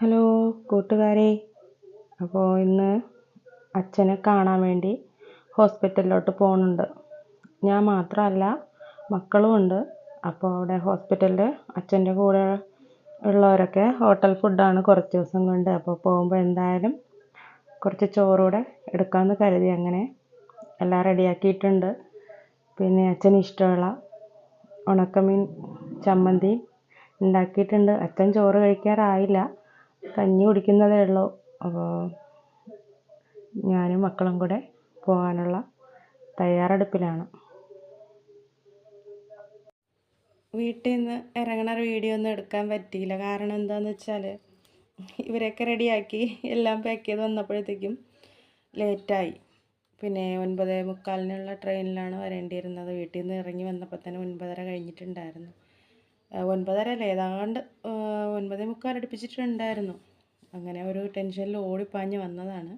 Hello കൂട്ടുകാരെ. അപ്പോൾ ഇന്ന് അച്ഛനെ കാണാൻ വേണ്ടി ഹോസ്പിറ്റലിലോട്ട് പോകുന്നുണ്ട് ഞാൻ മാത്രമല്ല മക്കളും ഉണ്ട്. അപ്പോൾ അവിടെ ഹോസ്പിറ്റലിൽ അച്ഛന്റെ കൂടെ ഉള്ളവരൊക്കെ ഹോട്ടൽ ഫുഡാണ് കുറച്ച് ദിവസം കൊണ്ട്. അപ്പോൾ പോകുമ്പോൾ എന്തായാലും കുറച്ച് ചോറൂടെ എടുക്കാമെന്ന് കരുതി അങ്ങനെ എല്ലാം റെഡിയാക്കിയിട്ടുണ്ട്. പിന്നെ അച്ഛന് ഇഷ്ടമുള്ള ഉണക്കമീൻ ചമ്മന്തി ഉണ്ടാക്കിയിട്ടുണ്ട്. അച്ഛൻ ചോറ് കഴിക്കാറായില്ല. കഞ്ഞി കുടിക്കുന്നതേ ഉള്ളൂ. അപ്പോൾ ഞാനും മക്കളും കൂടെ പോകാനുള്ള തയ്യാറെടുപ്പിലാണ്. വീട്ടിൽ നിന്ന് ഇറങ്ങണ വീഡിയോ ഒന്നും എടുക്കാൻ പറ്റിയില്ല. കാരണം എന്താണെന്ന് വെച്ചാൽ ഇവരെയൊക്കെ റെഡിയാക്കി എല്ലാം പാക്ക് ചെയ്ത് വന്നപ്പോഴത്തേക്കും ലേറ്റായി. പിന്നെ ഒൻപത് മുക്കാലിനുള്ള ട്രെയിനിലാണ് വരേണ്ടിയിരുന്നത്. വീട്ടിൽ നിന്ന് ഇറങ്ങി വന്നപ്പോൾ തന്നെ ഒൻപതര കഴിഞ്ഞിട്ടുണ്ടായിരുന്നു. ഒൻപതര അല്ല? ഏതാണ്ട് ഒൻപതേ മുക്കാൽ അടുപ്പിച്ചിട്ടുണ്ടായിരുന്നു. അങ്ങനെ ഒരു ടെൻഷനിൽ ഓടിപ്പാഞ്ഞ് വന്നതാണ്.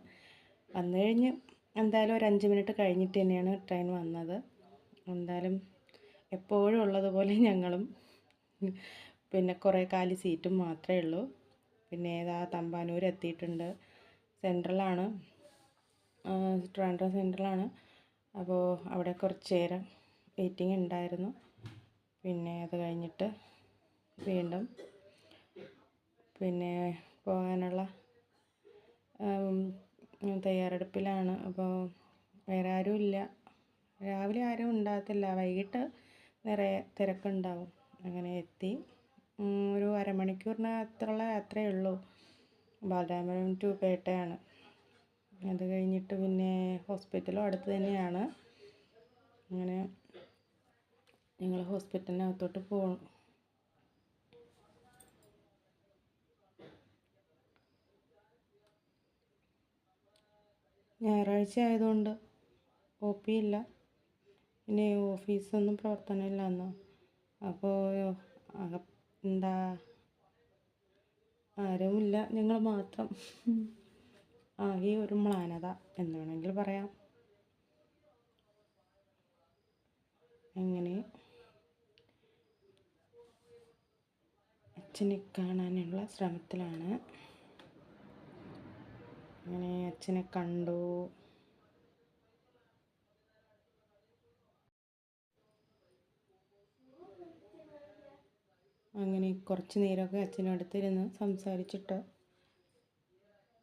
വന്നു കഴിഞ്ഞ് എന്തായാലും ഒരു അഞ്ച് മിനിറ്റ് കഴിഞ്ഞിട്ട് തന്നെയാണ് ട്രെയിൻ വന്നത്. എന്തായാലും എപ്പോഴും ഉള്ളതുപോലെ ഞങ്ങളും. പിന്നെ കുറേ കാലി സീറ്റും മാത്രമേ ഉള്ളൂ. പിന്നെ ഏതാ തമ്പാനൂർ എത്തിയിട്ടുണ്ട്. സെൻട്രലാണ് ട്രിവാൻഡ്രം സെൻട്രലാണ് അപ്പോൾ അവിടെ കുറച്ച് നേരം വെയിറ്റിംഗ് ഉണ്ടായിരുന്നു പിന്നെ അത് കഴിഞ്ഞിട്ട് വീണ്ടും പിന്നെ പോകാനുള്ള തയ്യാറെടുപ്പിലാണ്. അപ്പോൾ വേറെ ആരും ഇല്ല രാവിലെ ആരും ഉണ്ടാകത്തില്ല. വൈകിട്ട് നിറയെ തിരക്കുണ്ടാവും. അങ്ങനെ എത്തി. ഒരു അരമണിക്കൂറിനകത്തുള്ള യാത്രയേ ഉള്ളൂ. ബാലരാമപുരം ടു പേട്ടയാണ്. അത് കഴിഞ്ഞിട്ട് പിന്നെ ഹോസ്പിറ്റലും അടുത്ത് തന്നെയാണ്. അങ്ങനെ ഞങ്ങൾ ഹോസ്പിറ്റലിനകത്തോട്ട് പോകും ഞായറാഴ്ച ആയതുകൊണ്ട് ഒ പി ഇല്ല പിന്നെ ഓഫീസൊന്നും പ്രവർത്തനമില്ല അന്ന് അപ്പോൾ എന്താ? ആരുമില്ല. ഞങ്ങൾ മാത്രം. ആകെ ഒരു മ്ലാനത എന്ന് വേണമെങ്കിൽ പറയാം. അങ്ങനെ അച്ഛനെ കാണാനുള്ള ശ്രമത്തിലാണ്. അങ്ങനെ അച്ഛനെ കണ്ടു. അങ്ങനെ കുറച്ച് നേരമൊക്കെ അച്ഛനടുത്തിരുന്ന് സംസാരിച്ചിട്ട്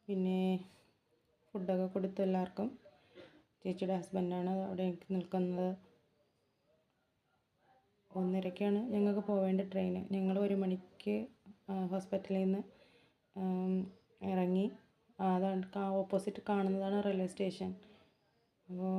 പിന്നെ ഫുഡൊക്കെ കൊടുത്തു എല്ലാവർക്കും. ചേച്ചിയുടെ ഹസ്ബൻഡാണ് അവിടെ നിൽക്കുന്നത്. ഒന്നരയ്ക്കാണ് ഞങ്ങൾക്ക് പോവേണ്ട ട്രെയിൻ ഞങ്ങൾ ഒരു മണിക്ക് ഹോസ്പിറ്റലിൽ നിന്ന് ഇറങ്ങി. അതാണ് ഓപ്പോസിറ്റ് കാണുന്നതാണ് റെയിൽവേ സ്റ്റേഷൻ. അപ്പോൾ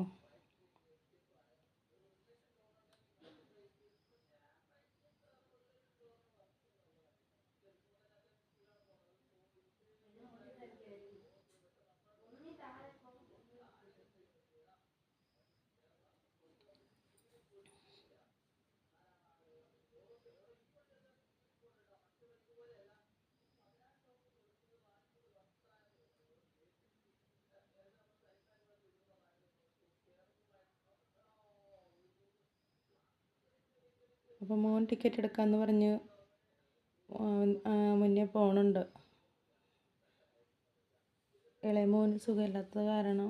അപ്പോൾ മോൻ ടിക്കറ്റ് എടുക്കാമെന്ന് പറഞ്ഞ് മുന്നേ പോകണുണ്ട് ഇളയ മോന് സുഖമില്ലാത്തത് കാരണം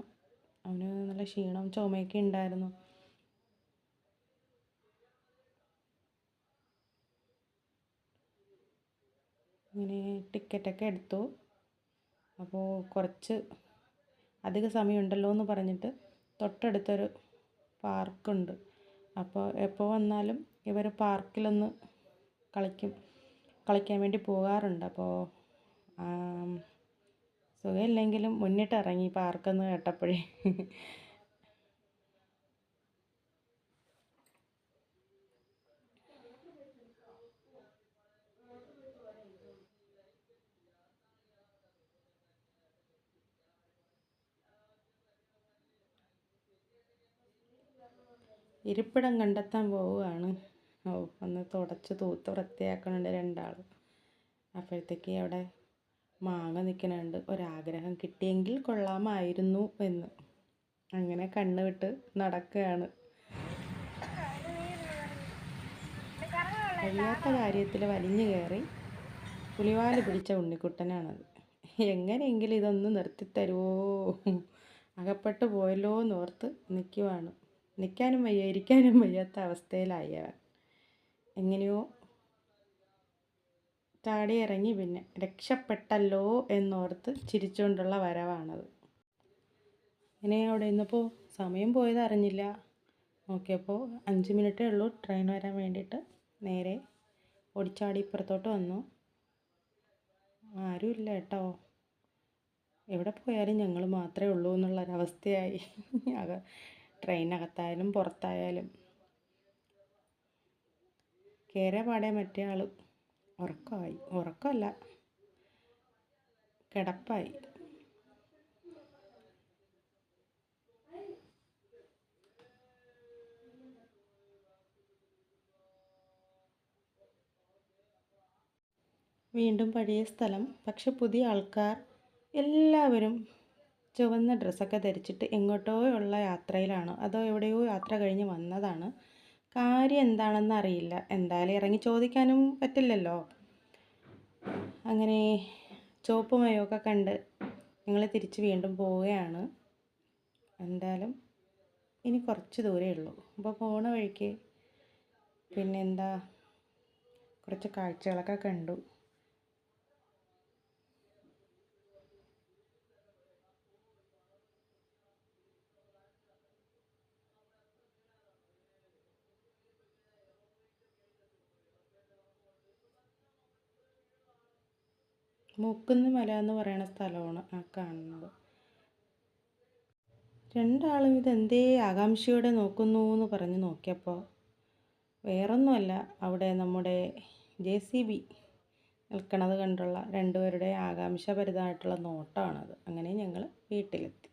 അവന് നല്ല ക്ഷീണം ചുമയൊക്കെ ഉണ്ടായിരുന്നു അങ്ങനെ ടിക്കറ്റൊക്കെ എടുത്തു. അപ്പോൾ കുറച്ച് അധിക സമയമുണ്ടല്ലോ എന്ന് പറഞ്ഞിട്ട് തൊട്ടടുത്തൊരു പാർക്കുണ്ട് അപ്പോൾ എപ്പോൾ വന്നാലും ഇവർ പാർക്കിലൊന്ന് കളിക്കും കളിക്കാൻ വേണ്ടി പോകാറുണ്ട്. അപ്പോൾ സുഖമില്ലെങ്കിലും മുന്നിട്ട് ഇറങ്ങി പാർക്കെന്ന് കേട്ടപ്പോഴേ. ഇരിപ്പിടം കണ്ടെത്താൻ പോവുകയാണ്. ഓ ഒന്ന് തുടച്ച് തൂത്ത് വൃത്തിയാക്കണുണ്ട് രണ്ടാൾ അപ്പോഴത്തേക്ക് അവിടെ മാങ്ങ നിൽക്കണുണ്ട് ഒരാഗ്രഹം കിട്ടിയെങ്കിൽ കൊള്ളാമായിരുന്നു എന്ന്. അങ്ങനെ കണ്ണ് വിട്ട് നടക്കുകയാണ്. കഴിയാത്ത കാര്യത്തിൽ വലിഞ്ഞു കയറി പുലിവാൽ പിടിച്ച ഉണ്ണിക്കുട്ടനാണത്. എങ്ങനെയെങ്കിലും ഇതൊന്ന് നിർത്തിത്തരുമോ അകപ്പെട്ടു പോയല്ലോ എന്നോർത്ത് നിൽക്കുവാണ് നിൽക്കാനും വയ്യ ഇരിക്കാനും വയ്യാത്ത അവസ്ഥയിലായി അവൻ. എങ്ങനെയോ ചാടി ഇറങ്ങി പിന്നെ രക്ഷപ്പെട്ടല്ലോ എന്നോർത്ത് ചിരിച്ചുകൊണ്ടുള്ള വരവാണത്. ഇങ്ങനെ അവിടെ ഇന്നിപ്പോൾ സമയം പോയത് അറിഞ്ഞില്ല. നോക്കിയപ്പോൾ അഞ്ച് മിനിറ്റേ ഉള്ളൂ ട്രെയിൻ വരാൻ വേണ്ടിയിട്ട്. നേരെ ഓടിച്ചാടി ഇപ്പുറത്തോട്ട് വന്നു. ആരുമില്ല കേട്ടോ. എവിടെ പോയാലും ഞങ്ങൾ മാത്രമേ ഉള്ളൂ എന്നുള്ളൊരവസ്ഥയായി. ട്രെയിനകത്തായാലും പുറത്തായാലും. കയറിയ പാടെ മറ്റേ ആൾ ഉറക്കമായി ഉറക്കമല്ല കിടപ്പായി. വീണ്ടും പഴയ സ്ഥലം. പക്ഷെ പുതിയ ആൾക്കാർ എല്ലാവരും ചുവന്ന ഡ്രസ്സൊക്കെ ധരിച്ചിട്ട് എങ്ങോട്ടോ ഉള്ള യാത്രയിലാണ്. അതോ എവിടെയോ യാത്ര കഴിഞ്ഞ് വന്നതാണ്. കാര്യം എന്താണെന്ന് അറിയില്ല. എന്തായാലും ഇറങ്ങി ചോദിക്കാനും പറ്റില്ലല്ലോ. അങ്ങനെ ചുവപ്പ് മയമൊക്കെ കണ്ട് ഞങ്ങൾ തിരിച്ച് വീണ്ടും പോവുകയാണ്. എന്തായാലും ഇനി കുറച്ച് ദൂരമേ ഉള്ളൂ. അപ്പോൾ പോണ വഴിക്ക് പിന്നെന്താ? കുറച്ച് കാഴ്ചകളൊക്കെ കണ്ടു. മുക്കുന്ന് മല എന്ന് പറയുന്ന സ്ഥലമാണ് ആ കാണുന്നത്. രണ്ടാളും ഇതെന്തേ ആകാംക്ഷയോടെ നോക്കുന്നു എന്ന് പറഞ്ഞ് നോക്കിയപ്പോൾ വേറൊന്നുമല്ല അവിടെ നമ്മുടെ ജെ സി ബി നിൽക്കണത് കണ്ടുള്ള രണ്ടുപേരുടെ ആകാംക്ഷഭരിതമായിട്ടുള്ള നോട്ടമാണത് അങ്ങനെ ഞങ്ങൾ വീട്ടിലെത്തി.